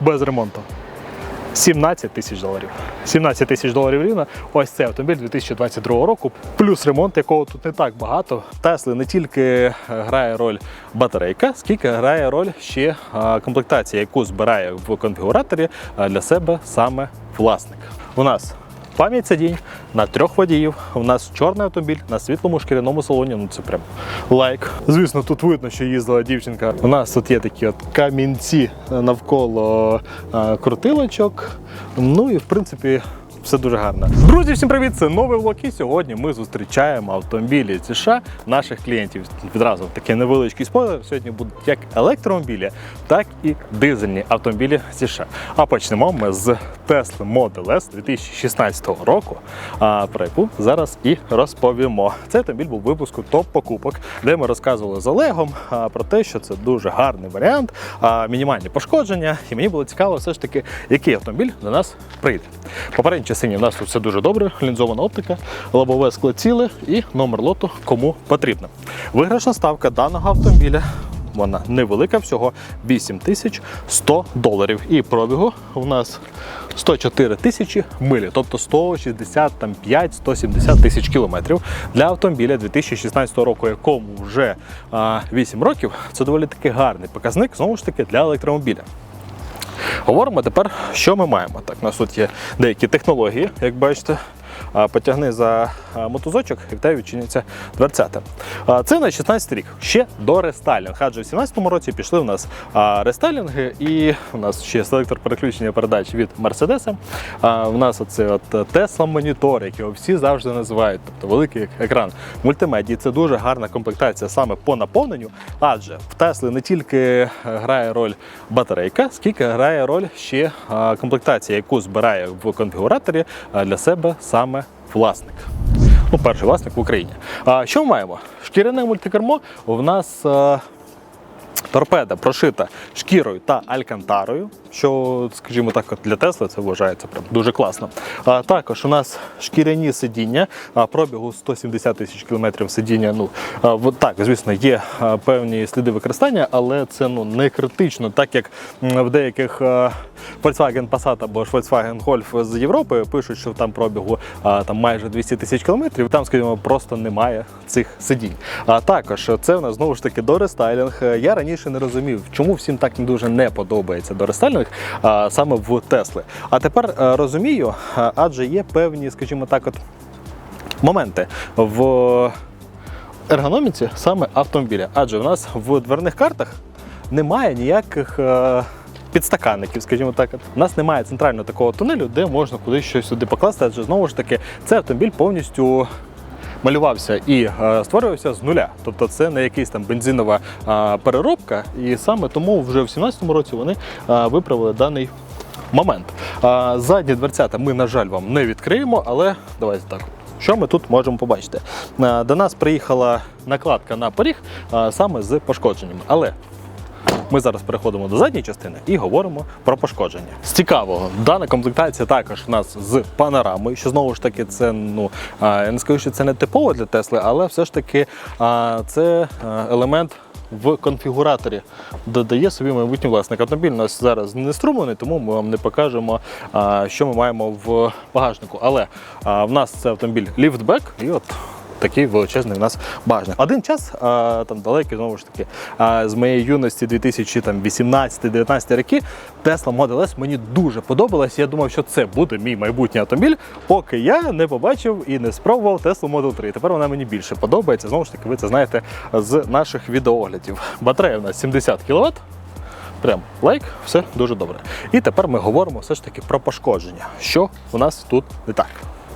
без ремонту. 17 тисяч доларів. 17 тисяч доларів рівно. Ось цей автомобіль 2022 року, плюс ремонт, якого тут не так багато. Тесли не тільки е, грає роль батарейка, скільки грає роль ще е, комплектація, яку збирає в конфігураторі е, для себе саме власник. У нас пам'ять сидінь на трьох водіїв. У нас чорний автомобіль на світлому шкіряному салоні. Ну це прям лайк. Звісно, тут видно, що їздила дівчинка. У нас тут є такі от камінці навколо е, крутилочок. Ну і в принципі. Все дуже гарно. Друзі, всім привіт! Це новий влог. І сьогодні ми зустрічаємо автомобілі США наших клієнтів. Відразу такий невеличкий спойлер. Сьогодні будуть як електромобілі, так і дизельні автомобілі США. А почнемо ми з Tesla Model S 2016 року, про яку зараз і розповімо. Цей автомобіль був випуску топ-покупок, де ми розказували з Олегом про те, що це дуже гарний варіант, мінімальні пошкодження. І мені було цікаво, все ж таки, який автомобіль до нас прийде. В частині в нас тут все дуже добре, лінзована оптика, лобове скло ціле і номер лоту кому потрібно. Виграшна ставка даного автомобіля. Вона невелика, всього 8100 доларів. І пробігу у нас 104 тисячі милі, тобто 165-170 тисяч кілометрів для автомобіля 2016 року, якому вже а, 8 років. Це доволі таки гарний показник, знову ж таки, для електромобіля. Говоримо тепер, що ми маємо. Так, у нас тут є деякі технології, як бачите. Потягни за мотузочок, і в тебе відчиняться дверцята. Це на 16 рік, ще до рестайлінг. Адже в 17-му році пішли у нас рестайлінги, і у нас ще селектор переключення передач від Мерседеса. У нас оце от Tesla монітор, який всі завжди називають, тобто великий екран мультимедії. Це дуже гарна комплектація саме по наповненню, адже в Тесли не тільки е, грає роль батарейка, скільки грає роль ще комплектація, яку збирає в конфігураторі для себе саме власник. Ну, перший власник в Україні. А що ми маємо? Шкіряне мультикермо в нас. Торпеда прошита шкірою та алькантарою, що, скажімо так, для Тесли це вважається прям дуже класно. А також у нас шкіряні сидіння, пробігу 170 тисяч кілометрів сидіння. Ну так, звісно, є певні сліди використання, але це ну не критично, так як в деяких Volkswagen Passat або Volkswagen Golf з Європи пишуть, що там пробігу там майже 200 тисяч кілометрів. Там, скажімо, просто немає цих сидінь. А також це в нас знову ж таки дорестайлінг. Я раніше не розумів, чому всім так дуже не подобається дорестайлінг а, саме в Тесли. А тепер а, розумію, а, адже є певні, скажімо так, от моменти в ергономіці саме автомобіля. Адже в нас в дверних картах немає ніяких. е, Підстаканників, скажімо так, у нас немає центрального такого тунелю, де можна кудись щось сюди покласти, адже знову ж таки цей автомобіль повністю малювався і е, створювався з нуля. Тобто це не якась там бензинова переробка, і саме тому вже в 2017 році вони виправили даний момент. Задні дверцята ми, на жаль, вам не відкриємо, але давайте так. Що ми тут можемо побачити? До нас приїхала накладка на поріг саме з пошкодженнями. Але ми зараз переходимо до задньої частини і говоримо про пошкодження. З цікавого, дана комплектація також у нас з панорамою, що знову ж таки це ну я не скажу, що це не типово для Тесли, але все ж таки це елемент. В конфігураторі додає собі майбутній власник. Автомобіль у нас зараз не струмлений, тому ми вам не покажемо, що ми маємо в багажнику. Але в нас це автомобіль ліфтбек, і от такий величезний у нас багажник. Один час, а, там далекий, знову ж таки, а, з моєї юності 2018-19 роки, Tesla Model S мені дуже подобалась. Я думав, що це буде мій майбутній автомобіль, поки я не побачив і не спробував Tesla Model 3. Тепер вона мені більше подобається. Знову ж таки, ви це знаєте з наших відеооглядів. Батарея у нас 70 кВт. Прям лайк, все дуже добре. І тепер ми говоримо все ж таки про пошкодження. Що у нас тут не так?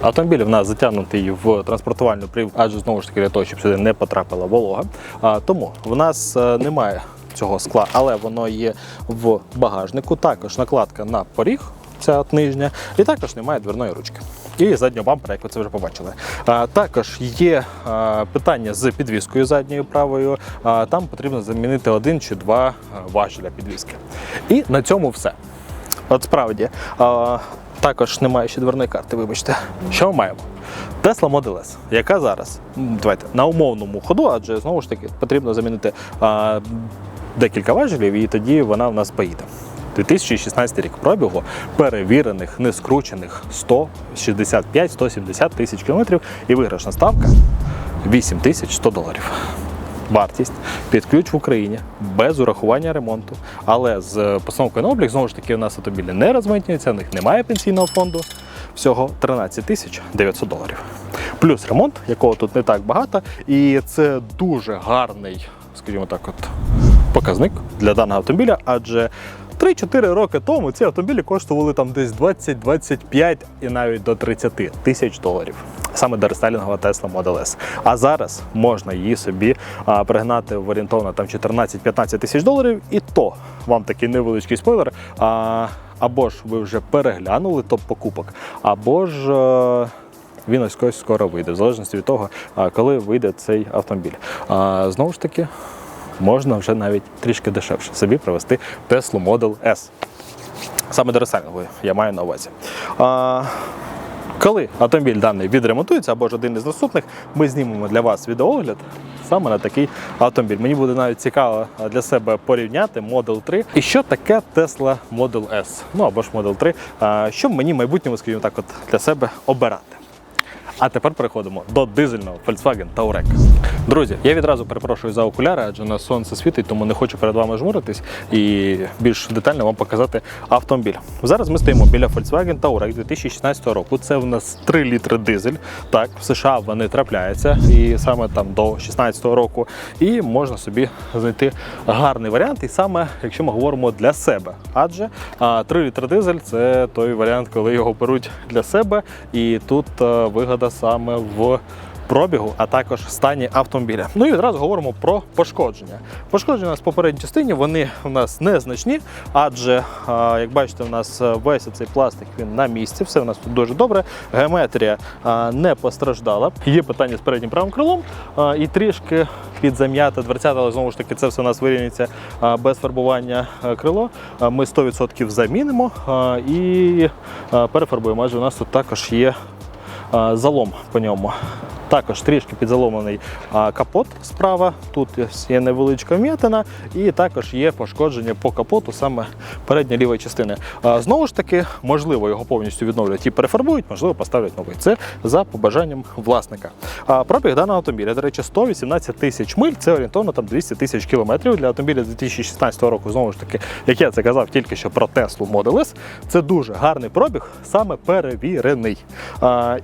Автомобіль в нас затягнутий в транспортувальну плівку, адже знову ж таки для того, щоб сюди не потрапила волога. А, тому в нас е, немає цього скла, але воно є в багажнику. Також накладка на поріг, ця нижня, і також немає дверної ручки. І заднього бампера, як ви це вже побачили. А, також є а, питання з підвіскою задньою правою. А, там потрібно замінити один чи два важеля підвіски. І на цьому все. От справді. А, також немає ще дверної карти, вибачте. Що ми маємо? Tesla Model S, яка зараз давайте, на умовному ходу, адже знову ж таки потрібно замінити а, декілька важелів, і тоді вона в нас поїде. 2016 рік пробігу, перевірених, не скручених 165-170 тисяч кілометрів і виграшна ставка 8100 доларів. Вартість під ключ в Україні без урахування ремонту, але з постановкою на облік знову ж таки у нас автомобілі не розмитнюються, в них немає пенсійного фонду. Всього 13 тисяч 900 доларів. Плюс ремонт, якого тут не так багато, і це дуже гарний, скажімо так, от показник для даного автомобіля, адже 3-4 роки тому ці автомобілі коштували там десь 20-25 і навіть до 30 тисяч доларів. Саме дерестайлінгова Tesla Model S. А зараз можна її собі а, пригнати в орієнтовно там 14-15 тисяч доларів, і то вам такий невеличкий спойлер. А, або ж ви вже переглянули топ покупок, або ж. е, він ось скоро вийде, в залежності від того, коли вийде цей автомобіль. А, Знову ж таки, можна вже навіть трішки дешевше собі привезти Tesla Model S. Саме до ресайнгової, я маю на увазі. А, коли автомобіль даний відремонтується, або ж один із наступних, ми знімемо для вас відеоогляд саме на такий автомобіль. Мені буде навіть цікаво для себе порівняти Model 3 і що таке Tesla Model S, ну або ж Model 3, а, що мені в майбутньому, скажімо так, от для себе обирати. А тепер переходимо до дизельного Volkswagen Touareg. Друзі, я відразу перепрошую за окуляри, адже на сонце світить, тому не хочу перед вами жмуритись і більш детально вам показати автомобіль. Зараз ми стоїмо біля Volkswagen Touareg 2016 року. Це в нас 3 літри дизель. Так, в США вони трапляються, і саме там до 2016 року. І можна собі знайти гарний варіант, і саме якщо ми говоримо для себе. Адже 3 літри дизель це той варіант, коли його беруть для себе, і тут е, вигода саме в пробігу, а також стані автомобіля. Ну і одразу говоримо про пошкодження. Пошкодження у нас в попередній частині вони у нас незначні, адже, як бачите, у нас весь цей пластик він на місці, все у нас тут дуже добре. Геометрія не постраждала. Є питання з переднім правим крилом і трішки підзам'ята дверцята, але знову ж таки це все у нас вирівняться а, без фарбування крило. Ми 100% замінимо і перефарбуємо. Адже у нас тут також є залом по ньому. Також трішки підзаломлений а, капот справа. Тут є невеличка вм'ятина, і також є пошкодження по капоту саме передньої лівої частини. Знову ж таки, можливо, його повністю відновлять і перефарбують, можливо, поставлять новий. Це за побажанням власника. Пробіг даного автомобіля, до речі, 118 тисяч миль, це орієнтовно там 200 тисяч кілометрів для автомобіля 2016 року. Знову ж таки, як я це казав тільки що про Tesla Model S, це дуже гарний пробіг, саме перевірений.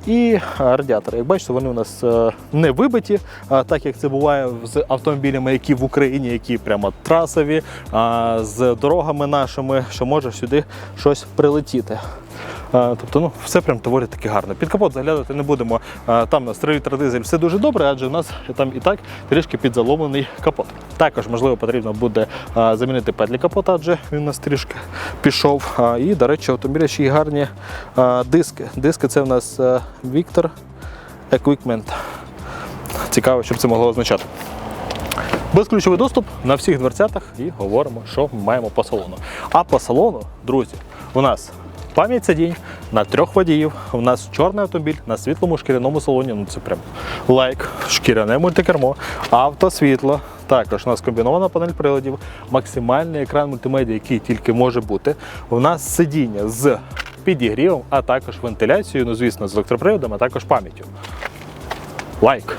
І радіатори, як бачите, вони у нас е, не вибиті, так як це буває з автомобілями, які в Україні, які прямо трасові, з дорогами нашими, що може сюди щось прилетіти. Тобто, ну, все прям доволі таки гарно. Під капот заглядати не будемо. Там на 3 літра дизель все дуже добре, адже у нас там і так трішки підзаломлений капот. Також, можливо, потрібно буде замінити петлі капота, адже він у нас трішки пішов. І, до речі, автомобіля ще й гарні диски. Диски це в нас а, Victor Equipment. Цікаво, що б це могло означати. Безключовий доступ на всіх дверцятах і говоримо, що ми маємо по салону. А по салону, друзі, у нас пам'ять сидінь на трьох водіїв. У нас чорний автомобіль на світлому шкіряному салоні. Ну це прям лайк, шкіряне мультикермо, автосвітло. Також у нас комбінована панель приладів, максимальний екран мультимедіа, який тільки може бути. У нас сидіння з підігрівом, а також вентиляцією, ну звісно, з електроприводом, а також пам'яттю. Лайк.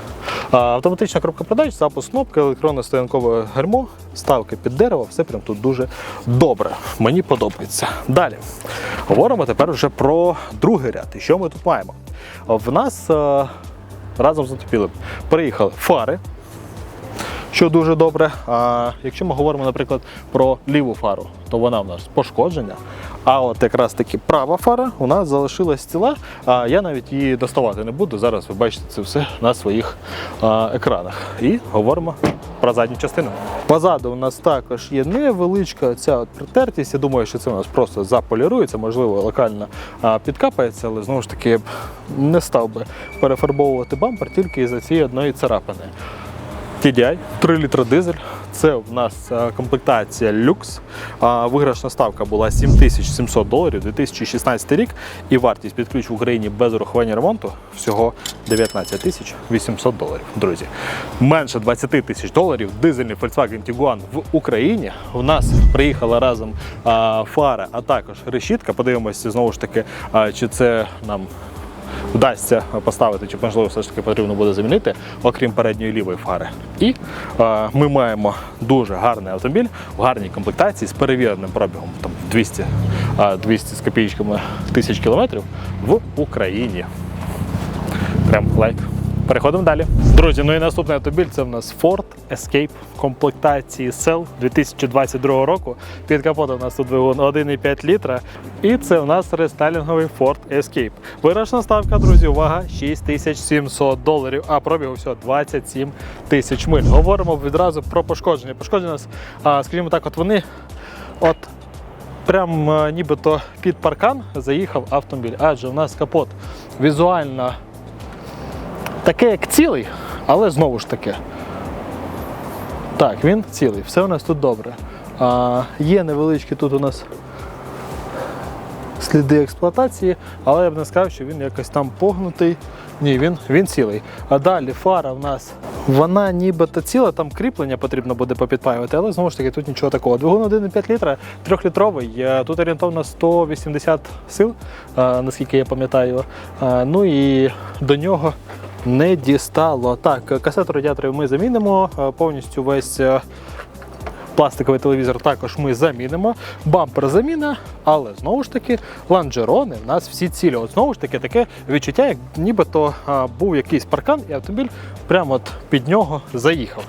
Автоматична коробка продач, запуск кнопки, електронне стоянкове гермо, ставки під дерево, все прям тут дуже добре. Мені подобається. Далі. Говоримо тепер вже про другий ряд. І що ми тут маємо? В нас е, разом з автомобілем приїхали фари, що дуже добре. А якщо ми говоримо, наприклад, про ліву фару, то вона в нас пошкоджена. А от якраз таки права фара у нас залишилась ціла. А я навіть її доставати не буду. Зараз ви бачите це все на своїх а, екранах. І говоримо про задню частину. Позаду у нас також є невеличка ця от притертість. Я думаю, що це у нас просто заполірується, можливо, локально а, підкапається, але знову ж таки я б не став би перефарбовувати бампер тільки із-за цієї одної царапини. TDI, 3 літра дизель. Це в нас е, комплектація люкс. Виграшна ставка була 7700 доларів 2016 рік. І вартість під ключ в Україні без урахування ремонту всього 19 800 доларів. Друзі, менше 20 тисяч доларів дизельний Volkswagen Tiguan в Україні. У нас приїхала разом фара, а також решітка. Подивимося знову ж таки, чи це нам вдасться поставити, чи можливо все ж таки потрібно буде замінити, окрім передньої лівої фари. І е, ми маємо дуже гарний автомобіль в гарній комплектації з перевіреним пробігом там 200, е, 200 з копійками тисяч кілометрів в Україні. Прям лайк. Переходимо далі. Друзі, ну і наступний автомобіль це в нас Ford Escape комплектації Cell 2022 року. Під капотом у нас тут двигун 1,5 літра. І це у нас рестайлінговий Ford Escape. Вирашна ставка, друзі, увага, 6700 доларів, а пробігу всього 27 тисяч миль. Говоримо відразу про пошкодження. Пошкодження нас, скажімо так, от вони от прям нібито під паркан заїхав автомобіль, адже у нас капот візуально таке, як цілий, але знову ж таки. Так, він цілий, все у нас тут добре. А, є невеличкі тут у нас сліди експлуатації, але я б не сказав, що він якось там погнутий. Ні, він, він цілий. А далі фара в нас. Вона нібито ціла, там кріплення потрібно буде попідпаювати, але знову ж таки тут нічого такого. Двигун 1,5 літра, трьохлітровий. е, Тут орієнтовно 180 сил, е, наскільки я пам'ятаю. Е, Ну і до нього не дістало. Так, касету радіаторів ми замінимо, е, повністю весь. е, Пластиковий телевізор також ми замінимо, бампер заміна, але знову ж таки ланжерони в нас всі цілі. От знову ж таки таке відчуття, як нібито був якийсь паркан, і автомобіль прямо от під нього заїхав.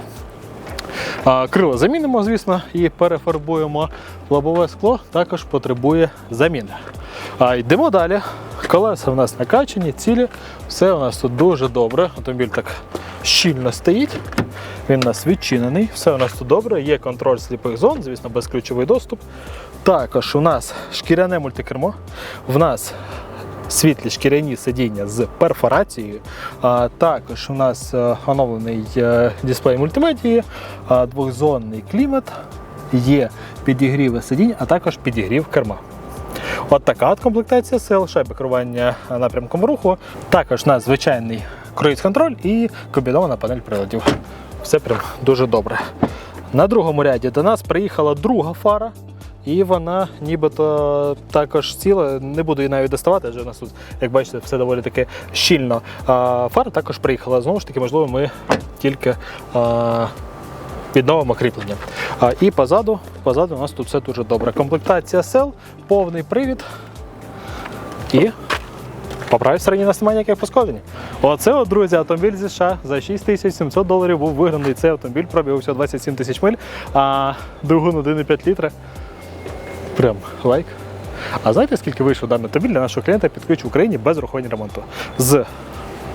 А, Крило замінимо, звісно, і перефарбуємо. Лобове скло також потребує заміни. А, йдемо далі. Колеса в нас накачані, цілі. Все у нас тут дуже добре. Автомобіль так щільно стоїть. Він у нас відчинений, все у нас тут добре. Є контроль сліпих зон, звісно, безключовий доступ. Також у нас шкіряне мультикермо. В нас світлі шкіряні сидіння з перфорацією. Також у нас е, оновлений е, дисплей мультимедії, двохзонний клімат, є підігріви сидінь, а також підігрів керма. От така от комплектація сил, шайби керування напрямком руху. Також у нас звичайний круїз-контроль і комбінована панель приладів. Все прям дуже добре. На другому ряді до нас приїхала друга фара, і вона нібито також ціла. Не буду її навіть доставати, адже у нас тут, як бачите, все доволі таки щільно. А, фара також приїхала. Знову ж таки, можливо, ми тільки. А, Відновимо кріплення. А, і позаду, позаду у нас тут все дуже добре. Комплектація сел, повний привід. І по правій стороні нас немає. Оце, от, друзі, автомобіль зі США за 6700 доларів був вигнаний цей автомобіль, пробіг всього 27 тисяч миль, а двигун 1,5 літра. Прям лайк. А знаєте, скільки вийшов даний автомобіль для нашого клієнта під ключ в Україні без урахування ремонту? З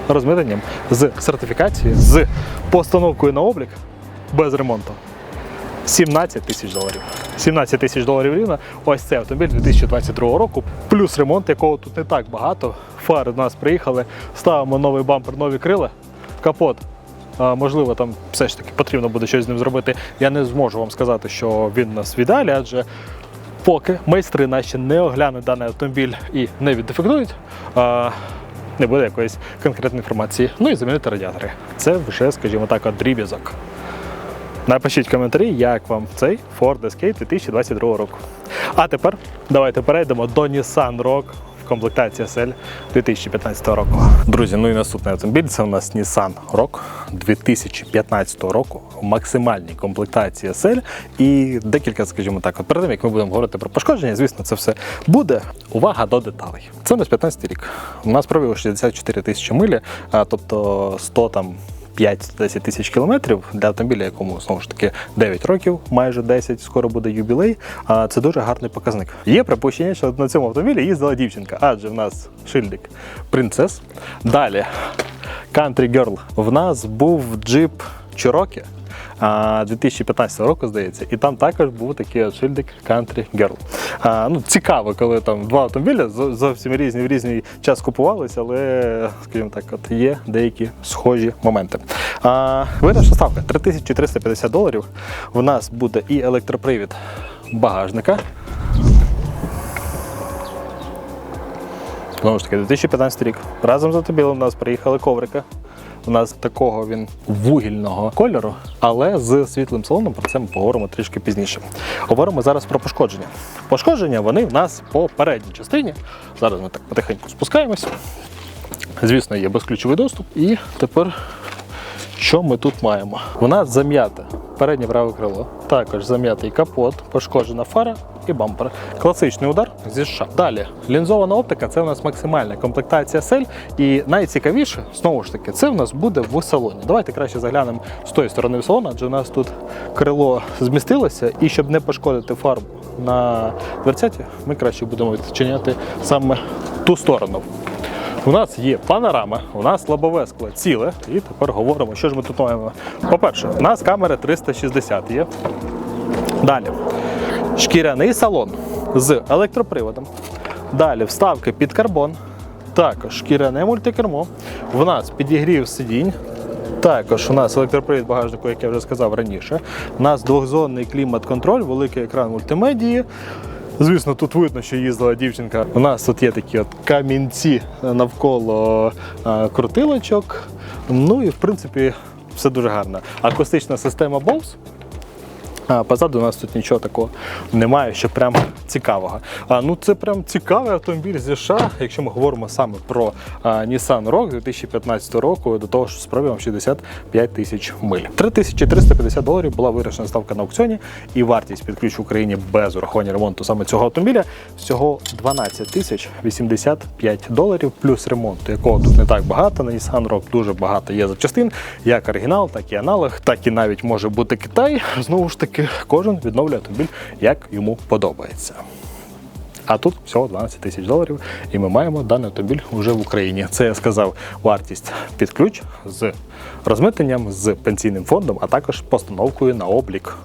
розмитненням, з сертифікацією, з постановкою на облік без ремонту. 17 тисяч доларів. 17 тисяч доларів рівно. Ось цей автомобіль 2022 року. Плюс ремонт, якого тут не так багато. Фари до нас приїхали, ставимо новий бампер, нові крила, капот. Можливо, там все ж таки потрібно буде щось з ним зробити. Я не зможу вам сказати, що він у нас в ідеалі, адже поки майстри наші не оглянуть даний автомобіль і не віддефектують, не буде якоїсь конкретної інформації. Ну і замінити радіатори. Це вже, скажімо так, дріб'язок. Напишіть в коментарі, як вам цей Ford Escape 2022 року. А тепер давайте перейдемо до Nissan Rogue в комплектації SL 2015 року. Друзі, ну і наступний автомобіль це у нас Nissan Rogue 2015 року максимальній комплектації SL. І декілька, скажімо так, от перед тим, як ми будемо говорити про пошкодження, звісно, це все буде. Увага до деталей. Це у нас 15 рік. У нас пробіг 64 тисячі милі, тобто 100 там. 5-10 тисяч кілометрів для автомобіля, якому знову ж таки 9 років, майже 10, скоро буде юбілей. А це дуже гарний показник. Є припущення, що на цьому автомобілі їздила дівчинка, адже в нас шильдик принцес. Далі Country Girl. В нас був джип а, 2015 року, здається, і там також був такий от шильдик Country Girl. А, ну, цікаво, коли там два автомобіля зовсім різні в різний час купувалися, але, скажімо так, от є деякі схожі моменти. А, виграшна ставка 3350 доларів. У нас буде і електропривід багажника. Знову ж таки, 2015 рік. Разом з автомобілем у нас приїхали коврики. У нас такого він вугільного кольору, але з світлим салоном. Про це ми поговоримо трішки пізніше. Говоримо зараз про пошкодження. Пошкодження вони в нас по передній частині. Зараз ми так потихеньку спускаємось. Звісно, є безключовий доступ. І тепер що ми тут маємо? Вона нас зам'яте переднє праве крило, також зам'ятий капот, пошкоджена фара і бампер. Класичний удар зі США. Далі лінзована оптика це у нас максимальна комплектація сель. І найцікавіше, знову ж таки, це в нас буде в салоні. Давайте краще заглянемо з тої сторони в салон, адже у нас тут крило змістилося, і щоб не пошкодити фарбу на дверцяті, ми краще будемо відчиняти саме ту сторону. У нас є панорама, у нас лобове скло ціле. І тепер говоримо, що ж ми тут маємо. По-перше, у нас камера 360 є. Далі. Шкіряний салон з електроприводом. Далі вставки під карбон. Також шкіряне мультикермо. В нас підігрів сидінь. Також у нас електропривід багажнику, як я вже сказав раніше. У нас двохзонний клімат-контроль, великий екран мультимедії. Звісно, тут видно, що їздила дівчинка. У нас тут є такі от камінці навколо е, крутилочок. Ну і в принципі все дуже гарно. Акустична система Bose. Позаду у нас тут нічого такого немає, що прям цікавого. А, ну це прям цікавий автомобіль зі США, якщо ми говоримо саме про а, Nissan Rogue 2015 року, до того ж з пробігом 65 тисяч миль. 3350 доларів була вирішена ставка на аукціоні, і вартість під ключ в Україні без урахування ремонту саме цього автомобіля всього 12 тисяч 85 доларів, плюс ремонту, якого тут не так багато. На Nissan Rogue дуже багато є запчастин, як оригінал, так і аналог, так і навіть може бути Китай. Знову ж таки, кожен відновлює автомобіль, як йому подобається. А тут всього 12 тисяч доларів, і ми маємо даний автомобіль вже в Україні. Це я сказав вартість під ключ з розмитненням, з пенсійним фондом, а також постановкою на облік,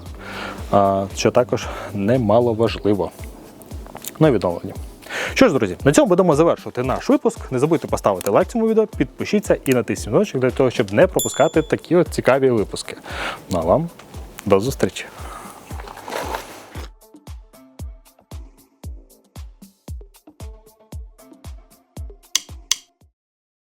що також немало важливо. І відновлення. Що ж, друзі, на цьому будемо завершувати наш випуск. Не забудьте поставити лайк цьому відео, підпишіться і натисніть дзвіночок для того, щоб не пропускати такі от цікаві випуски. Ну а вам до зустрічі!